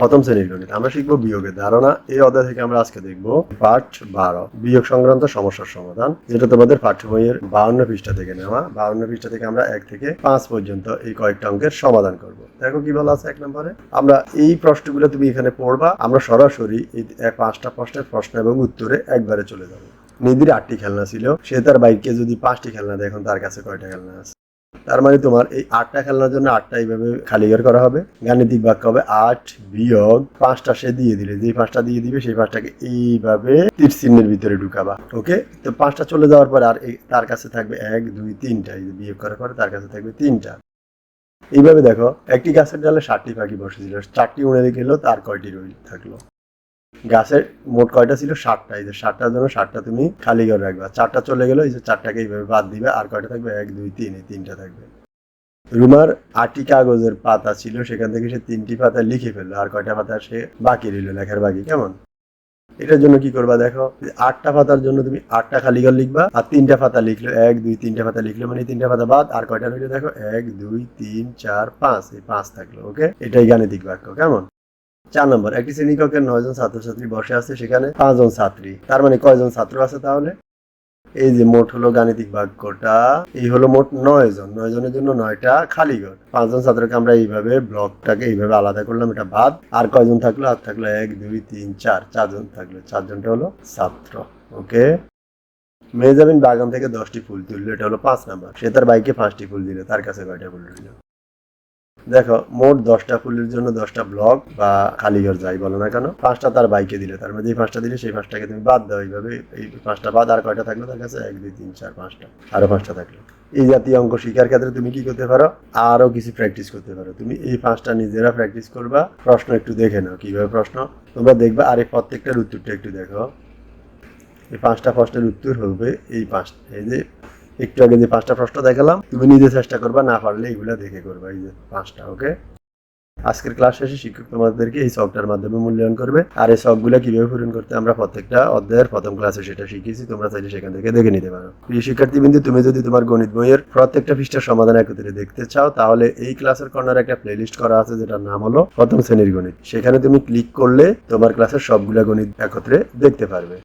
প্রথম শ্রেণির গণিত আমরা শিখব বিয়োগের ধারণা। এই অধ্যায় থেকে আমরা আজকে দেখব পাঠ বারো, বিয়োগ সংক্রান্ত সমস্যার সমাধান, যেটা তোমাদের পাঠ্য বইয়ের বাউন্ন পৃষ্ঠা থেকে নেওয়া। বাউন্ন পৃষ্ঠা থেকে আমরা এক থেকে পাঁচ পর্যন্ত এই কয়েকটা অঙ্কের সমাধান করব। দেখো কি বলা আছে এক নম্বরে? আমরা এই প্রশ্নগুলো তুমি এখানে পড়বা, আমরা সরাসরি এই পাঁচটা প্রশ্নের প্রশ্ন এবং উত্তরে একবারে চলে যাব। নিধির আটটি খেলনা ছিল, সে তার বাইককে যদি পাঁচটি খেলনা দেয়, এখন তার কাছে কয়টা খেলনা আছে? তার মানে তোমার এই আটটা খেলনার জন্য আটটা এইভাবে খালি বের করা হবে। গাণিতিক বাক্য হবে আট বিয়োগ পাঁচটা সে দিয়ে দিলে। যে পাঁচটা দিয়ে দিবে, সেই পাঁচটাকে এইভাবে তীর চিহ্নের ভিতরে ঢুকাবা। ওকে? তো পাঁচটা চলে যাওয়ার পর আর তার কাছে থাকবে এক, দুই, তিনটা। বিয়োগ করার পরে তার কাছে থাকবে তিনটা। এইভাবে দেখো, একটি গাছের ডালে ষাটটি পাখি বসেছিল। চারটি উড়ে গেলেও তার কয়টি রইল থাকল? গাছের মোট কয়টা ছিল? ষাটটা এই যে ষাটটার জন্য ষাটটা তুমি খালি করে রাখবে। চারটা চলে গেলো এই যে চারটাকে এইভাবে বাদ দিবে, আর কয়টা থাকবে? এক, দুই, তিন, এই তিনটা থাকবে। রুমার আটটি কাগজের পাতা ছিল, সেখান থেকে সে তিনটি পাতা লিখে ফেলল, আর কয়টা পাতা সে বাকি রইল, লেখার বাকি, কেমন? এটার জন্য কি করবা দেখো, আটটা পাতার জন্য তুমি আটটা খালি ঘর লিখবা, আর তিনটা পাতা লিখলো, এক, দুই, তিনটা পাতা লিখলো মানে তিনটা পাতা বাদ, আর কয়টা রইল দেখো? এক, দুই, তিন, চার, পাঁচ, এই পাঁচ থাকল, ওকে? এটাই গাণিতিক বাক্য, কেমন? চার নম্বর, একটি শ্রেণীকক্ষের নয়জন ছাত্রছাত্রী বসে আছে সেখানে পাঁচজন ছাত্রী। তার মানে কয়জন ছাত্র আছে তাহলে? এই যে মোট হলো গাণিতিক বাক্যটা, এই হলো মোট নয় জন নয় জনের জন্য নয়টা খালি ঘর। পাঁচজন ছাত্রকে আমরা এইভাবে ব্লকটাকে এইভাবে আলাদা করলাম, এটা বাদ। আর কয়জন থাকল? আর থাকল এক, দুই, তিন, চার। চারজন থাকল। চারজনটা হলো ছাত্র। ওকে? মেজাবিন বাগান থেকে দশটি ফুল তুললো, এটা হলো পাঁচ নাম্বার। সে তার বাইকে পাঁচটি ফুল দিল, তার কাছে কয়টা ফুল রইল? দেখো, মোট দশটা ফুলের জন্য দশটা ব্লক বা খালিঘর যাই বলো না কেন, পাঁচটা তার বাইকে দিলে, তার মধ্যে পাঁচটা দিলে সেই পাঁচটাকে তুমি বাদ দাও, এইভাবে এই পাঁচটা বাদ, আর কয়টা থাকল তার কাছে? এক, দুই, তিন, চার, পাঁচটা, আরও পাঁচটা থাকল। এই জাতীয় অঙ্ক শিকার ক্ষেত্রে তুমি কি করতে পারো? আরও কিছু প্র্যাকটিস করতে পারো। তুমি এই পাঁচটা নিজেরা প্র্যাকটিস করবা, প্রশ্ন একটু দেখে নাও, কীভাবে প্রশ্ন? তোমরা দেখবা, আর এই প্রত্যেকটার উত্তরটা একটু দেখো। এই পাঁচটা প্রশ্নের উত্তর হবে এই পাঁচটা এই যে একটু আগে যে পাঁচটা প্রশ্ন দেখালাম, তুমি নিজে চেষ্টা করবা, না পারলে এগুলা দেখে করবা, এই যে পাঁচটা ওকে আজকের ক্লাস শেষে শিক্ষক তোমাদেরকে এই শখটার মাধ্যমে মূল্যায়ন করবে, আর এই শখগুলো কীভাবে পূরণ করতে আমরা প্রত্যেকটা অধ্যায়ের প্রথম ক্লাসে সেটা শিখিয়েছি তোমরা চাইলে সেখান থেকে দেখে নিতে পারো। প্রিয় শিক্ষার্থী বিন্দু তুমি যদি তোমার গণিত বইয়ের প্রত্যেকটা পৃষ্ঠার সমাধান একত্রে দেখতে চাও, তাহলে এই ক্লাসের কর্নারে একটা প্লেলিস্ট করা আছে, যেটার নাম হলো প্রথম শ্রেণির গণিত। সেখানে তুমি ক্লিক করলে তোমার ক্লাসের সবগুলা গণিত একত্রে দেখতে পারবে।